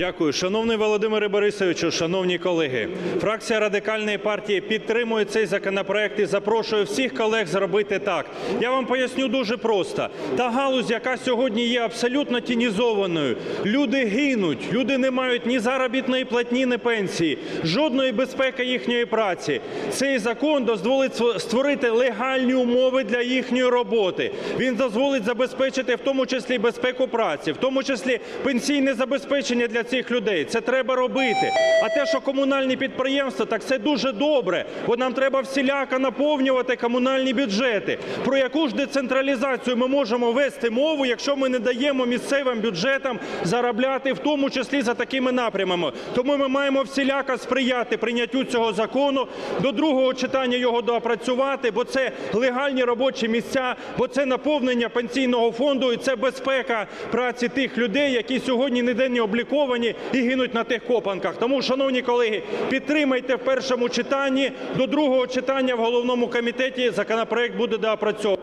Дякую, шановний Володимире Борисовичу, шановні колеги. Фракція радикальної партії підтримує цей законопроект і запрошує всіх колег зробити так. Я вам поясню дуже просто. Та галузь, яка сьогодні є абсолютно тінізованою, люди гинуть, люди не мають ні заробітної платні, ні пенсії, жодної безпеки їхньої праці. Цей закон дозволить створити легальні умови для їхньої роботи. Він дозволить забезпечити в тому числі безпеку праці, в тому числі пенсійне забезпечення для цих людей. Це треба робити. А те, що комунальні підприємства, так це дуже добре, бо нам треба всіляко наповнювати комунальні бюджети. Про яку ж децентралізацію ми можемо вести мову, якщо ми не даємо місцевим бюджетам заробляти, в тому числі за такими напрямами. Тому ми маємо всіляко сприяти прийняттю цього закону, до другого читання його доопрацювати, бо це легальні робочі місця, бо це наповнення пенсійного фонду і це безпека праці тих людей, які сьогодні ніде не обліковані і гинуть на тих копанках. Тому, шановні колеги, підтримайте в першому читанні. До другого читання в головному комітеті законопроект буде доопрацьований.